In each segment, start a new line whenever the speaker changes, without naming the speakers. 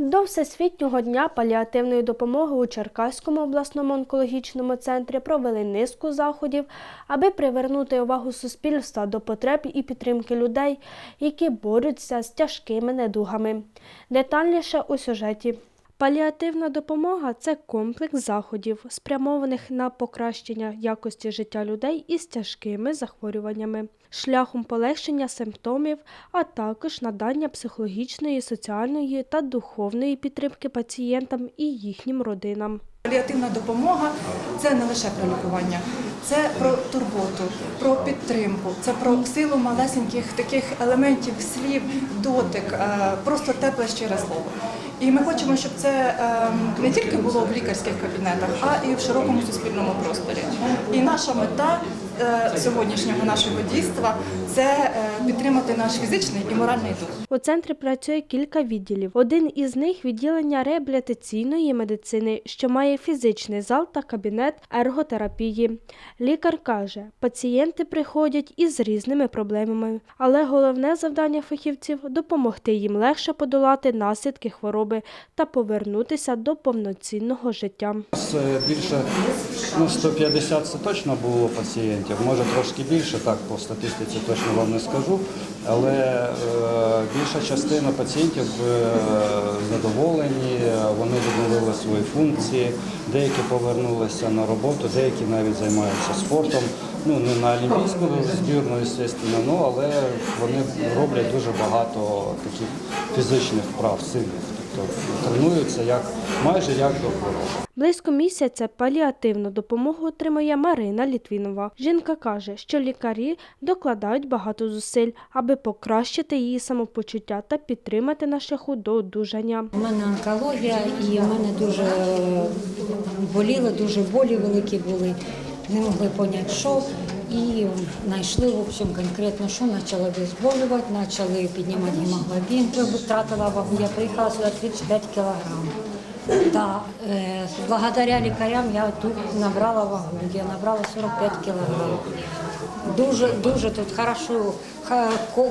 До Всесвітнього дня паліативної допомоги у Черкаському обласному онкологічному центрі провели низку заходів, аби привернути увагу суспільства до потреб і підтримки людей, які борються з тяжкими недугами. Детальніше у сюжеті. Паліативна допомога це комплекс заходів, спрямованих на покращення якості життя людей із тяжкими захворюваннями, шляхом полегшення симптомів, а також надання психологічної, соціальної та духовної підтримки пацієнтам і їхнім родинам.
Паліативна допомога це не лише про лікування, це про турботу, про підтримку, це про силу малесеньких таких елементів, слів, дотик, е, просто тепле щире слово. І ми хочемо, щоб це е, не тільки було в лікарських кабінетах, а і в широкому суспільному просторі. І наша мета сьогоднішнього нашого дійства це е, підтримати наш фізичний і моральний дух.
У центрі працює кілька відділів. Один із них відділення реабілітаційної медицини, що має фізичний зал та кабінет ерготерапії. Лікар каже, пацієнти приходять із різними проблемами, але головне завдання фахівців допомогти їм легше подолати наслідки хвороби та повернутися до повноцінного життя.
Е, більше ну, 150 це точно було пацієнтів, може трошки більше, так по статистиці точно вам не скажу. Але е, більша частина пацієнтів е, задоволені, вони відновили свої функції, деякі повернулися на роботу, деякі навіть займаються спортом. Ну не на олімпійську збірну, звісно, ну, але вони роблять дуже багато таких фізичних вправ, сильних. Тобто тренуються як майже як до хвороби.
Близько місяця паліативну допомогу отримує Марина Літвінова. Жінка каже, що лікарі докладають багато зусиль, аби покращити її самопочуття та підтримати на шляху до одужання.
У мене онкологія і в мене дуже боліло, дуже болі великі були. Не могли поняти, що. І знайшли, в общем, конкретно, що почали визволювати, почали піднімати гемоглобін, втратила вагу. Я приїхала сюди 35 кілограм. Да, е, благодаря лікарям я тут набрала вагу, я набрала 45 кілограм. Дуже, дуже тут хорошо,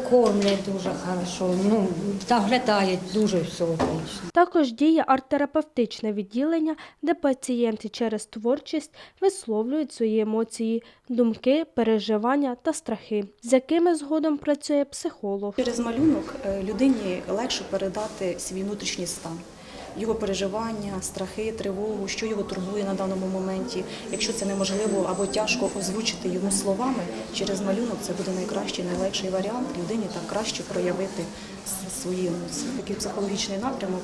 кормлять дуже хорошо, ну, доглядають дуже все отлично.
Також діє арт-терапевтичне відділення, де пацієнти через творчість висловлюють свої емоції, думки, переживання та страхи, з якими згодом працює психолог.
Через малюнок е, людині легше передати свій внутрішній стан. Його переживання, страхи, тривогу, що його турбує на даному моменті. Якщо це неможливо або тяжко озвучити йому словами, через малюнок це буде найкращий, найлегший варіант людині так краще проявити свої емоції. Такий психологічний напрямок.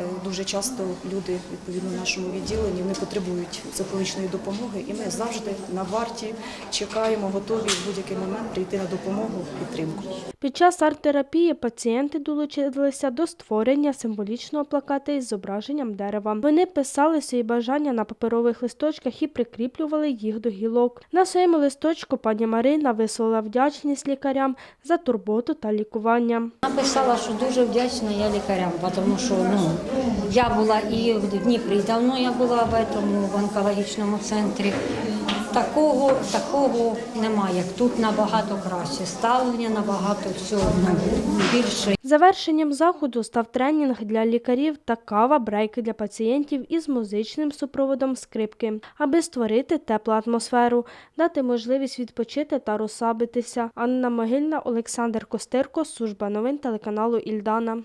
Е, Дуже часто люди відповідно в нашому відділенні не потребують психологічної допомоги, і ми завжди на варті чекаємо, готові в будь-який момент прийти на допомогу, підтримку.
Під час арт-терапії пацієнти долучилися до створення символічного плаката із зображенням дерева. Вони писали свої бажання на паперових листочках і прикріплювали їх до гілок. На своєму листочку пані Марина висловила вдячність лікарям за турботу та лікування.
Написала, що дуже вдячна я лікарям, тому що ну, я була і в Дніпрі, давно я була в, этому, в онкологічному центрі. Такого, такого немає, як тут набагато краще. Ставлення набагато всього більше.
Завершенням заходу став тренінг для лікарів та кава брейки для пацієнтів із музичним супроводом скрипки, аби створити теплу атмосферу, дати можливість відпочити та розслабитися. Анна Могильна, Олександр Костирко, служба новин телеканалу Ільдана.